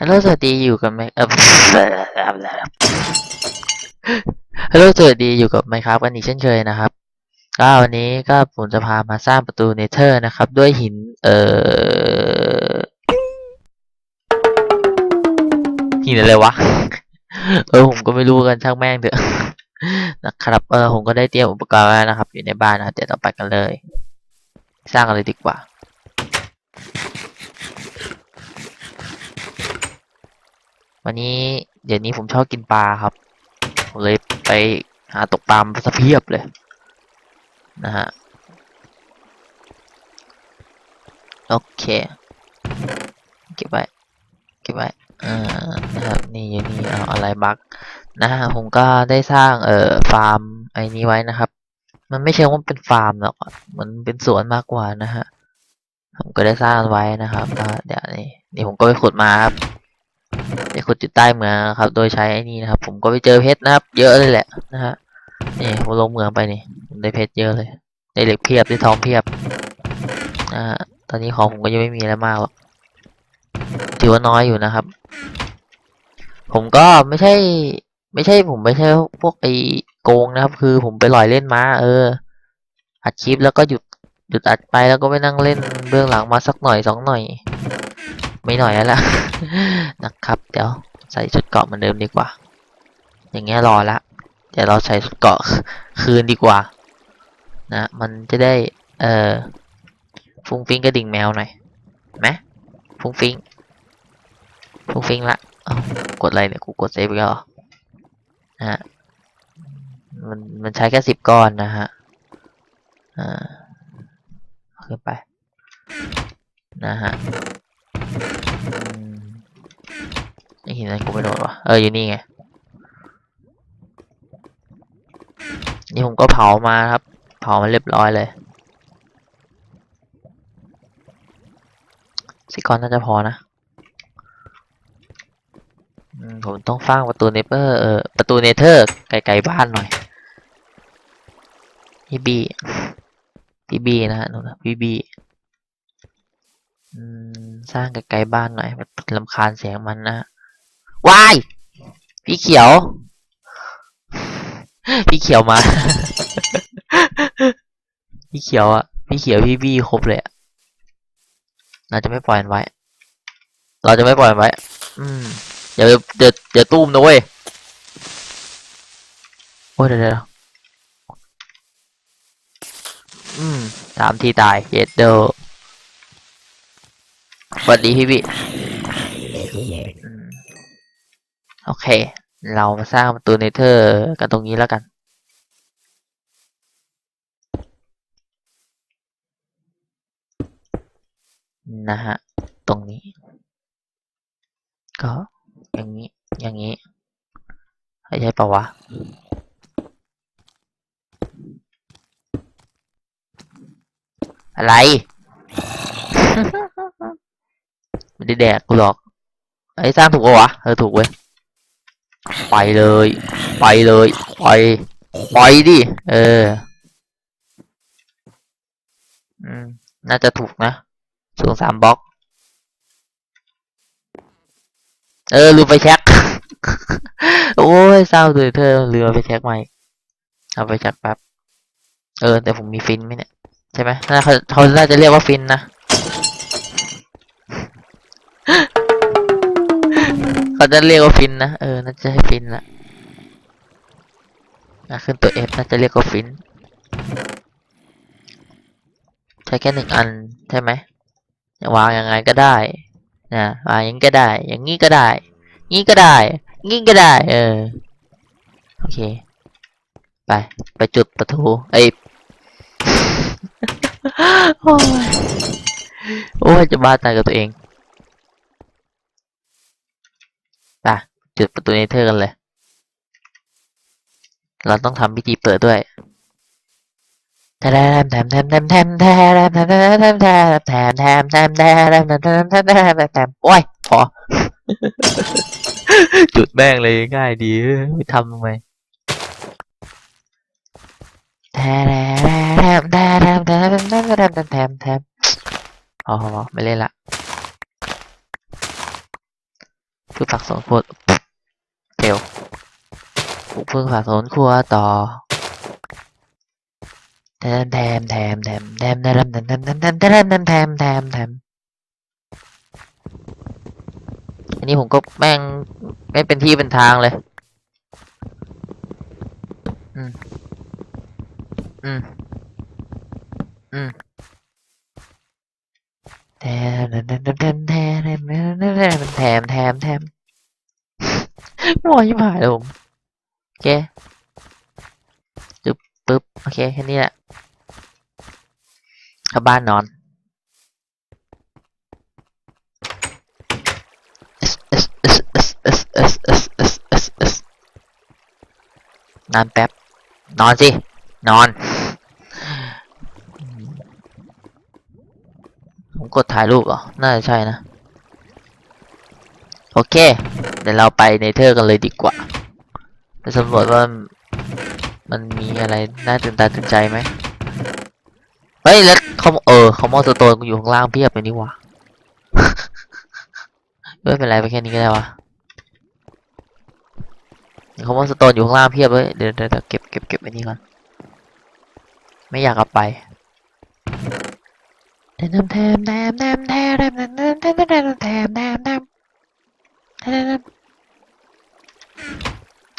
ฮัลโหลสวัสดีอยู่กับไมเออฮัลโหลสวัสดีอยู่กับไมครับกันอีกเช่นเคยนะครับก็วันนี้ก็ผมจะพามาสร้างประตูเนเธอร์นะครับ ด้วยหิน เอ่อหินอะไรวะ เออผมก็ไม่รู้กันช่างแม่งเถอะนะครับ เออผมก็ได้เตรียมอุปกรณ์แล้วนะครับ อยู่ในบ้านนะครับเดี๋ยวเราไปกันเลย สร้างกันเลยดีกว่า วันนี้เดี๋ยวนี้ผมชอบกินปลาครับผมเลยไปหาตกปลามาสะเพียบเลย นะฮะ โอเค เก็บไว้ เก็บไว้อ่านะครับ นี่อยู่นี่เอาอะไรบักนะฮะ ผมก็ได้สร้าง เอ่อ ฟาร์มไอ้นี้ไว้นะครับ มันไม่ใช่ว่าเป็นฟาร์มหรอก มันเป็นสวนมากกว่านะฮะ ผมก็ได้สร้างไว้นะครับ เดี๋ยวนี่นี่ผมก็ไปขุดมาครับ ไปขุดอยู่ใต้เหมืองครับ โดยใช้ไอ้นี่นะครับ ผมก็ไปเจอเพชรนะครับ เยอะเลยแหละนะฮะนี่ผมลงเมืองไปนี่ได้เพชรเยอะเลย ได้เหล็กเพียบได้ทองเพียบนะฮะตอนนี้ของผมก็ยังไม่มีอะไรมากหรอกถือว่าน้อยอยู่นะครับ ผมก็ไม่ใช่ ไม่ใช่ผมไม่ใช่พวกไอโกงนะครับ คือผมไปลอยเล่นมาเออ อัดคลิปแล้วก็หยุดหยุดอัดไปแล้วก็ไปนั่งเล่นเบื้องหลังมาสักหน่อยสองหน่อย ไม่หน่อยแล้วล่ะนะครับ เดี๋ยวใส่ชุดเกาะเหมือนเดิมดีกว่า อย่างเงี้ยรอละเดี๋ยวเราใส่ชุดเกาะคืนดีกว่า นะ มันจะได้ เอ่อฟุ้งฟิ้งกระดิ่งแมวหน่อยไหมฟุ้งฟิ้งฟุ้งฟิ้งละกดอะไรเนี่ยกูกดเซฟไปแล้วเหรอนะฮะมันมันใช้แค่สิบก้อนนะฮะอ่าขึ้นไปนะฮะ หินนั้นกูไม่โดนวะเอออยู่นี่ไงนี่ผมก็เผามาครับ เผามาเรียบร้อยเลยสิกรน่าจะพอนะผมต้องสร้างประตูเนเปอร์เออประตูเนเธอร์ไกลๆบ้านหน่อยพี่บีพี่บีนะฮะนู่นนะพี่บีสร้างไกลๆบ้านหน่อยลำคาญเสียงมันนะ วาย พี่เขียว พี่เขียวมา พี่เขียวอะ พี่เขียวพี่บี้ครบเลยอะเราจะไม่ปล่อยมันไว้ เราจะไม่ปล่อยมันไว้ อืมเดี๋ยวเดี๋ยวเดี๋ยวตุ้มนะเว้ย โอ้ยเดี๋ยวเดี๋ยวอืมสามทีตายเย็ดเดอสวัสดีพี่บี้ โอเค เรามาสร้างประตูเนเธอร์กันตรงนี้แล้วกัน นะฮะ ตรงนี้ ก็อย่างนี้ อย่างนี้ใช่ปะวะอะไร ไม่ได้แดกกูหรอก ไอ้สร้างถูกปะวะ เออถูกเว้ย ไปเลย ไปเลยไปไปดิ เออ อืม น่าจะถูกนะ สูงสามบล็อก เออลืมไปเช็คโอ้ยเศร้าเลยเธอลืมเอไปเช็คใหม่ เอาไปเช็คแป๊บ เออ แต่ผมมีฟินไหมเนี่ย ใช่ไหมน่าเขาเขาน่าจะเรียกว่าฟินนะ เขาจะเรียกว่าฟินนะ เออ น่าจะให้ฟินละนะขึ้นตัว F น่าจะเรียกว่าฟิน ใช้แค่หนึ่งอันใช่ไหมวางยังไงก็ได้นะวางอย่างนี้ก็ได้ อย่างนี้ก็ได้ งี้ก็ได้ งี้ก็ได้ เออ โอเค ไป ไปจุดประตูไอ้โอ้ย โอ้ย จะบ้าตายกับตัวเอง จุดประตูเนเธอร์กันเลย เราต้องทำพิธีเปิดด้วยแทมแทมแทมแทมแทมแทมแทมแทมแทมแทมแทมแทมแทมแทมแทมแทมแทมแทมแทมโอ้ยพอ จุดแม่งเลยง่ายดีไม่ทำทำไมแทมแทมแทมแทมแทมแทมแทมแทมแทมอ๋อไม่เล่นละคือผักสองคน เพิ่งผักสนครัวต่อแทมแทมแทมแทมแทมแทมแทมแทมแทมแทมแทมแทมแทมแทมอันนี้ผมก็แม่งไม่เป็นที่เป็นทางเลย อืม อืม อืมแทมแทมแทมแทมแทมแทมแทมแทมทนแทมแทลแทม โอเคจุ๊บปึ๊บโอเคแค่นี้แหละเข้าบ้านนอน นอนแป๊บ นอนสิ นอน ผมกดถ่ายรูปเหรอ น่าจะใช่นะ โอเค เดี๋ยวเราไปในเธอร์กันเลยดีกว่า ไปสำรวจว่ามันมีอะไรน่าตื่นตาตื่นใจไหมเฮ้ยแล้วเขาเออคอมมอสโตนอยู่ข้างล่างเพียบเลยนี่วะไม่เป็นไรไปแค่นี้ก็ได้วะคอมมอสโตนอยู่ข้างล่างเพียบเลยเดี๋ยวเดี๋ยวเก็บเก็บเก็บไปนี่ก่อนไม่อยากเอาไปแทมแทมแทมแทมแทมแทมแทมแทมแทมแทมแทมแทม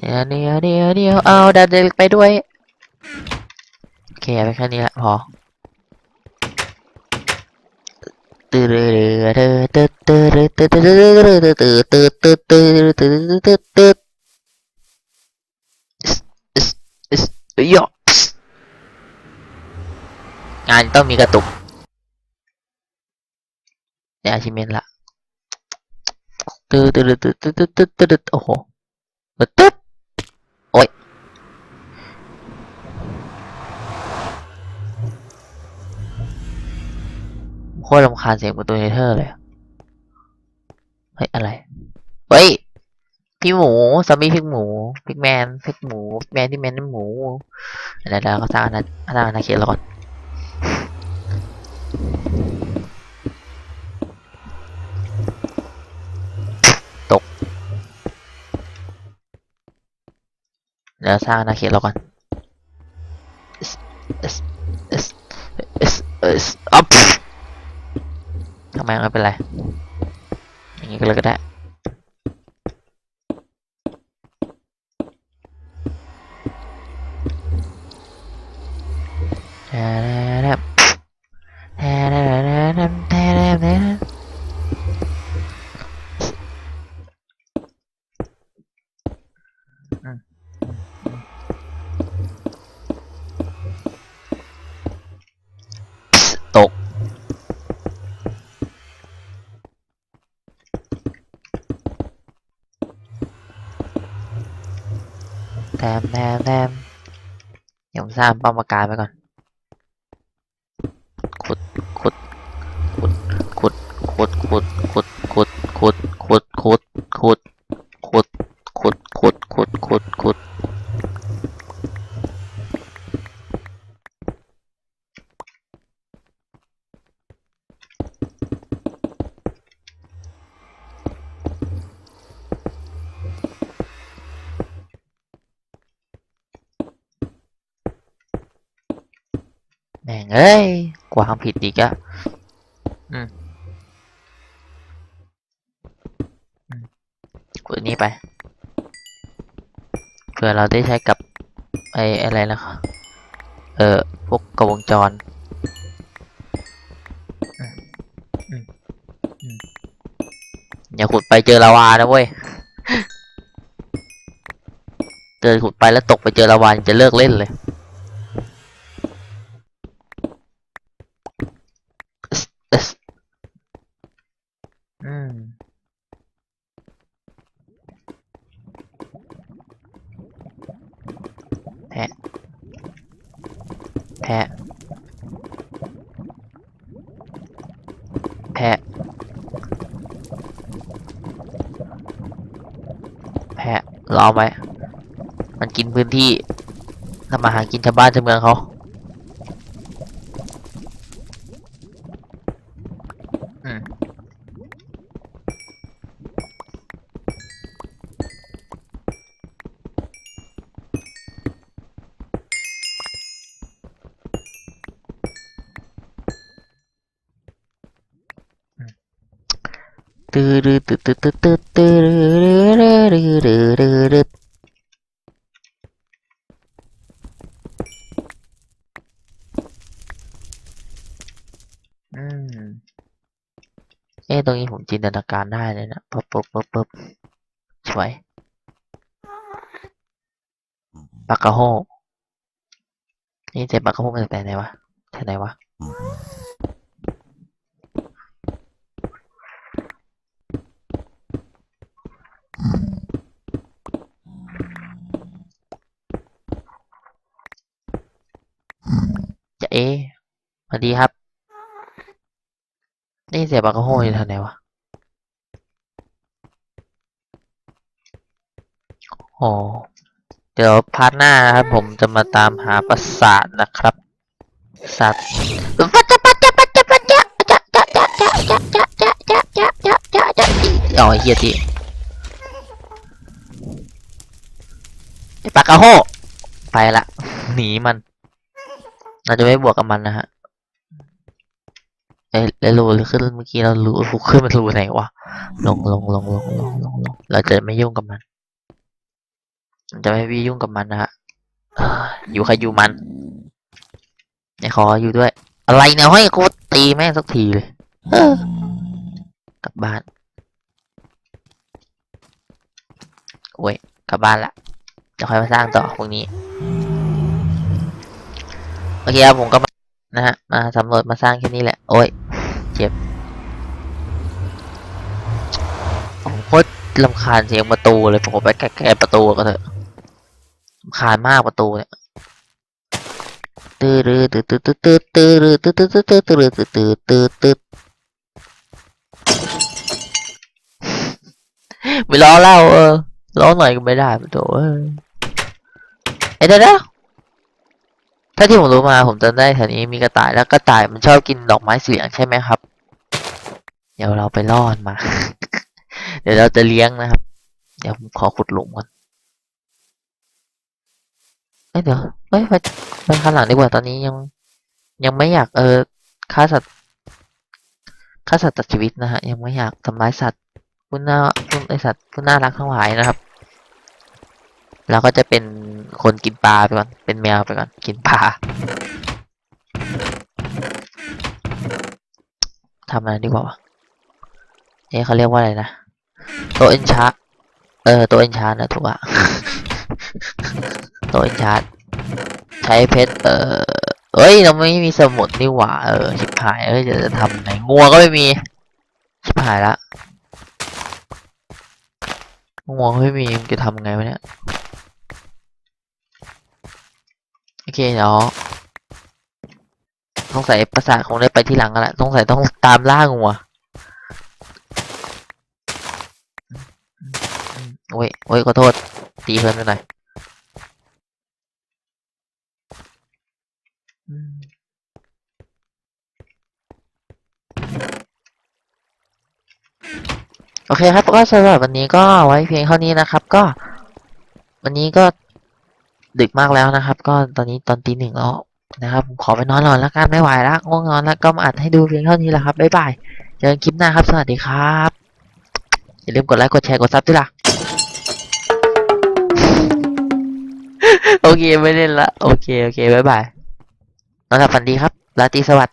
เดี๋ยวเดี๋ยวเดี๋ยวเดี๋ยวเอาดันเด็กไปด้วย โอเคไปแค่นี้แหละพอตื่นตื่นตื่นตื่นตื่นตื่นตื่นตื่นตื่นตื่นตื่นตื่นตื่นตื่นตื่นตื่นตื่นตื่นตื่นยงานต้องมีกระตุกในอาชิเมนละตื่นตื่นตื่นตื่นตื่นตื่นตื่นโอ้โหตึ๊ดโอ้ย โคตรรำคาญเสียงประตูเนเธอร์เลย เฮ้ย อะไร เฮ้ย พี่หมูซอมบี้พิกหมูพิกแมนพิกหมูพิกแมนที่แมนนั่หมูเดี๋ยวเดี๋ยวเขาสร้างอาณาสร้างอาณาเขตเราก่อนตกเดี๋ยวสร้างอาณาเขตเราก่อน S S S S อัพ ไมไม่เป็นไรอย่างนี้ก็เลยก็ได้ Hà em Giọng Sam bao mà cài vậy con ม่งเอ้ยกวางผิดอีกอะอืมอืมกดอันนี้ไป เผื่อเราได้ใช้กับไอ้อะไรนะคะเออพวกกระวงจรอืมอืมอืมอย่าขุดไปเจอลาวานะเว้ยเกิดขุดไปแล้วตกไปเจอลาวาจะเลิกเล่นเลย เอสอืม แพะ แพะ แพะ แพะรอไว้มันกินพื้นที่ทำมาหากินชาวบ้านชาวเมืองเขา ตื้อดื้อตื้อตื้อตื้อตื้อตื้อดื้อดื้อดื้อดื้อดื้อดื้ออืมเอ๊ะตรงนี้ผมจินตนาการได้เลยนะปึ๊บปึ๊บปึ๊บปึ๊บสวยปากกาโฮนี่เจ็บปากกาโฮมาจากไหนวะที่ไหนวะ เสียบากระโฮอยู่ทางไหนวะโอ้เดี๋ยวพาร์ทหน้านะครับ ผมจะมาตามหาปราสาทนะครับปราสาทปัจจปัจจปัจจปัจจจะจะจะจะจะจะจะจะจะจะจะจะอ๋อเฮียทีไอปากกระโฮไปละ หนีมัน เราจะไม่บวกกับมันนะฮะ ไอ้ไอ้รูขึ้นเมื่อกี้เรารูรูขึ้นมันรูไหนวะลงลงลงลงลงลงลงเราจะไม่ยุ่งกับมัน จะไม่ไปยุ่งกับมันนะฮะอยู่ใครอยู่มันไอ้ขออยู่ด้วย อะไรเนี่ยให้กูตีแม่งสักทีเลยกลับบ้านโอ้ยกลับบ้านละเดี๋ยวค่อยมาสร้างต่อพวกนี้โอเคครับผมก็มานะฮะมาสำรวจมาสร้างแค่นี้แหละ โอ้ย เจ็บผมโคตรลำคาญเสียงประตูเลยผมไปแก้ประตูก็เถอะลำคาญมากประตูเนี่ยตื้อรือตื้อตื้อตื้อตื้อตื้อตื้อตื้อตื้อตื้อตื้อตื้อตื้อตื้อไม่ร้องเล่าเออร้องหน่อยก็ไม่ได้ประตูเออเดี๋ยวนะถ้าที่ผมรู้มาผมจำได้แถวนี้มีกระต่ายแล้วกระต่ายมันชอบกินดอกไม้สีเหลืองใช่ไหมครับ ดี๋ยวเราไปล่อมันมา เดี๋ยวเราจะเลี้ยงนะครับ เดี๋ยวผมขอขุดหลุมก่อนเอ้ยเดี๋ยวเอ้ยไปไปข้างหลังดีกว่าตอนนี้ยัง ยังไม่อยากเออฆ่าสัตว์ฆ่าสัตว์ตัดชีวิตนะฮะยังไม่อยากทำร้ายสัตว์ผู้น่าผู้ไอสัตว์ผู้น่ารักทั้งหลายนะครับเราก็จะเป็นคนกินปลาไปก่อน เป็นแมวไปก่อน กินปลาทำอะไรดีกว่าวะ เอ๊ะเขาเรียกว่าอะไรนะโตเอนชาร์เออโตเอนชาร์นะถูกอะโตเอนชาร์ใช้เพชรเออเอ้ยเราไม่มีสมุดนี่หว่าเออชิบหายเอ้ยจะจะทำไงงัวก็ไม่มีชิบหายละงัวก็ไม่มีจะทำไงวะเนี่ยโอเคเดี๋ยวสงใสัยประสาทคงได้ไปที่หลังกันแหละสงใสัยต้องตามล่างัวอืม โอ้ยโอ้ยขอโทษ ตีเพื่อนไปหน่อยโอเคครับก็สำหรับวันนี้ก็ไว้เพียงเท่านี้นะครับ ก็ วันนี้ก็ดึกมากแล้วนะครับ ก็ตอนนี้ตอนตีหนึ่งแล้วนะครับขอไปนอนนอนแล้วกันไม่ไหวแล้วง่วงนอนแล้วก็มาอัดให้ดูเพียงเท่านี้แหละครับบ๊ายบายเจอกันคลิปหน้าครับ สวัสดีครับ อย่าลืมกดไลค์กดแชร์กดซับด้วยล่ะ โอเคไม่เล่นละ โอเค โอเค บ๊ายบายนอนหลับฝันดีครับ ราตรีสวัสดิ